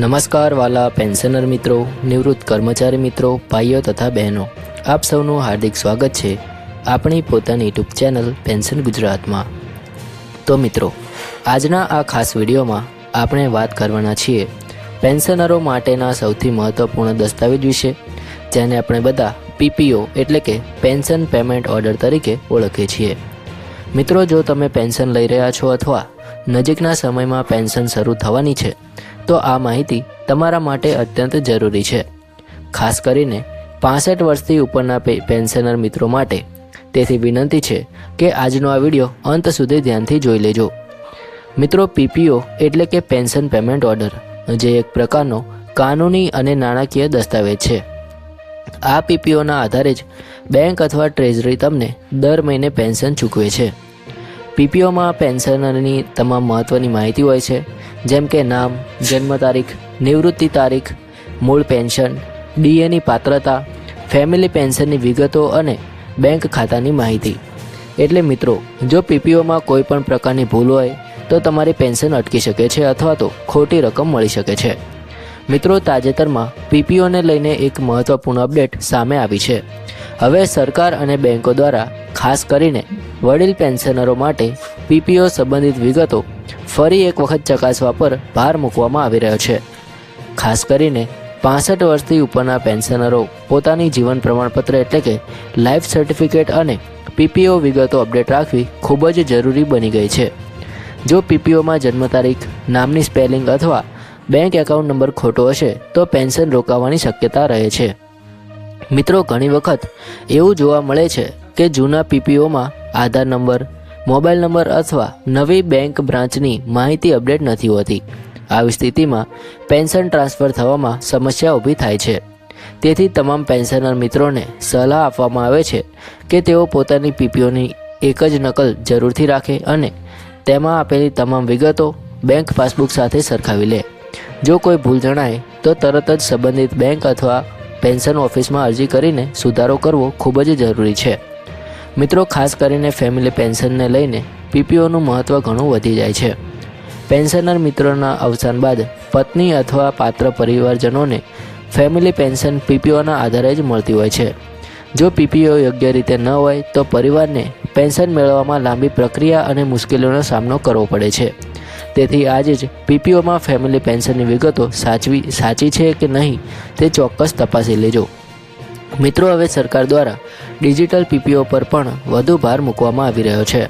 નમસ્કાર વાલા પેન્શનર મિત્રો, નિવૃત્ત કર્મચારી મિત્રો, ભાઈઓ તથા બહેનો. આપ સૌનું હાર્દિક સ્વાગત છે આપણી પોતાની યુટ્યુબ ચેનલ પેન્શન ગુજરાતમાં. તો મિત્રો, આજના આ ખાસ વિડીયોમાં આપણે વાત કરવાના છીએ પેન્શનરો માટેના સૌથી મહત્વપૂર્ણ દસ્તાવેજ વિશે, જેને આપણે બધા પીપીઓ એટલે કે પેન્શન પેમેન્ટ ઓર્ડર તરીકે ઓળખીએ છીએ. મિત્રો, જો તમે પેન્શન લઈ રહ્યા છો અથવા નજીકના સમયમાં પેન્શન શરૂ થવાની છે તો આ માહિતી તમારા માટે અત્યંત જરૂરી છે. ખાસ કરીને પાસઠ વર્ષથી ઉપરના પેન્શનર મિત્રો માટે તેથી વિનંતી છે કે આજનો આ વીડિયો અંત સુધી ધ્યાનથી જોઈ લેજો. મિત્રો, પીપીઓ એટલે કે પેન્શન પેમેન્ટ ઓર્ડર, જે એક પ્રકારનો કાનૂની અને નાણાકીય દસ્તાવેજ છે. આ પીપીઓના આધારે જ બેંક અથવા ટ્રેઝરી તમને દર મહિને પેન્શન ચૂકવે છે. પીપીઓમાં પેન્શનરની તમામ મહત્ત્વની માહિતી હોય છે જેમ કે નામ, જન્મ તારીખ, નિવૃત્તિ તારીખ, મૂળ પેન્શન ડીએની પાત્રતા ફેમિલી પેન્શનની વિગતો અને બેંક ખાતાની માહિતી. એટલે મિત્રો, જો પીપીઓમાં કોઈ પણ પ્રકારની ભૂલ હોય, તો તમારી પેન્શન અટકી શકે છે અથવા તો ખોટી રકમ મળી શકે છે. મિત્રો, તાજેતરમાં પીપીઓને લઈને એક મહત્વપૂર્ણ અપડેટ સામે આવી છે. હવે સરકાર અને બેંકો દ્વારા ખાસ કરીને વડીલ પેન્શનરો માટે પીપીઓ સંબંધિત વિગતો ફરી એક વખત ચકાસવા પર ભાર મૂકવામાં આવી રહ્યો છે. ખાસ કરીને પાસઠ વર્ષથી ઉપરના પેન્શનરો પોતાની જીવન પ્રમાણપત્ર એટલે કે લાઈફ સર્ટિફિકેટ અને પીપીઓ વિગતો અપડેટ રાખવી ખૂબ જ જરૂરી બની ગઈ છે. જો પીપીઓમાં જન્મ તારીખ, નામની સ્પેલિંગ અથવા બેંક એકાઉન્ટ નંબર ખોટો હશે, તો પેન્શન રોકાવાની શક્યતા રહે છે. મિત્રો, ઘણી વખત એવું જોવા મળે છે કે જૂના પીપીઓમાં આધાર નંબર મોબાઈલ નંબર અથવા નવી બેંક બ્રાન્ચની માહિતી અપડેટ નથી હોતી. આવી સ્થિતિમાં પેન્શન ટ્રાન્સફર થવામાં સમસ્યા ઊભી થાય છે. તેથી તમામ પેન્શનર મિત્રોને સલાહ આપવામાં આવે છે કે તેઓ પોતાની પીપીઓની એક જ નકલ જરૂરથી રાખે અને તેમાં આપેલી તમામ વિગતો બેંક પાસબુક સાથે સરખાવી લે. જો કોઈ ભૂલ જણાય, તો તરત જ સંબંધિત બેંક અથવા પેન્શન ઓફિસમાં અરજી કરીને સુધારો કરવો ખૂબ જ જરૂરી છે. મિત્રો, ખાસ કરીને ફેમિલી પેન્શનને લઈને પીપીઓનું મહત્ત્વ ઘણું વધી જાય છે. પેન્શનર મિત્રોના અવસાન બાદ પત્ની અથવા પાત્ર પરિવારજનોને ફેમિલી પેન્શન પીપીઓના આધારે જ મળતી હોય છે. જો પીપીઓ યોગ્ય રીતે ન હોય, તો પરિવારને પેન્શન મેળવવામાં લાંબી પ્રક્રિયા અને મુશ્કેલીઓનો સામનો કરવો પડે છે. તેથી આજે જ પીપીઓમાં ફેમિલી પેન્શનની વિગતો સાચવી, સાચી છે કે નહીં તે ચોક્કસ તપાસી લેજો. મિત્રો, હવે સરકાર દ્વારા ડિજિટલ પીપીઓ પર પણ વધુ ભાર મૂકવામાં આવી રહ્યો છે.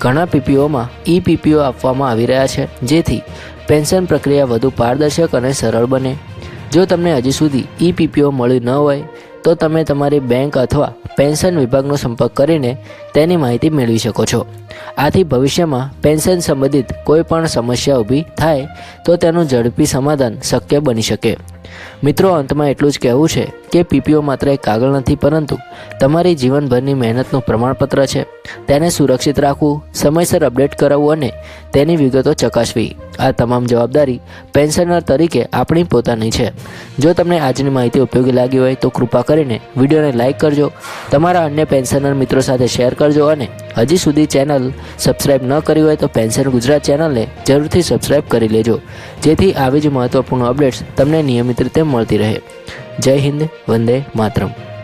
ઘણા પીપીઓમાં ઈ પીપીઓ આપવામાં આવી રહ્યા છે, જેથી પેન્શન પ્રક્રિયા વધુ પારદર્શક અને સરળ બને. જો તમને હજી સુધી ઈ પીપીઓ મળ્યું ન હોય, તો તમે તમારી બેંક અથવા પેન્શન વિભાગનો સંપર્ક કરીને તેની માહિતી મેળવી શકો છો. આથી ભવિષ્યમાં પેન્શન સંબંધિત કોઈ પણ સમસ્યા ઊભી થાય, તો તેનું ઝડપી સમાધાન શક્ય બની શકે. મિત્રો, અંતમાં એટલું જ કહેવું છે. કે પીપીઓ માત્ર એક કાગળ નથી, પરંતુ તમારી જીવનભરની મહેનતનું પ્રમાણપત્ર છે. તેને સુરક્ષિત રાખવું, સમયસર અપડેટ કરાવવું અને તેની વિગતો ચકાસવી. આ તમામ જવાબદારી પેન્શનર તરીકે આપણી પોતાની છે. જો તમને આજની માહિતી ઉપયોગી લાગી હોય, તો કૃપા કરીને વિડીયોને લાઇક કરજો, તમારા અન્ય પેન્શનર મિત્રો સાથે શેર કરજો અને હજી સુધી ચેનલ સબસ્ક્રાઇબ ન કરી હોય, તો પેન્શન ગુજરાત ચેનલને જરૂરથી સબસ્ક્રાઇબ કરી લેજો. જેથી આવી જ મહત્વપૂર્ણ અપડેટ્સ તમને નિયમિત રીતે મળતી રહે. જય હિન્દ વંદે માતરમ.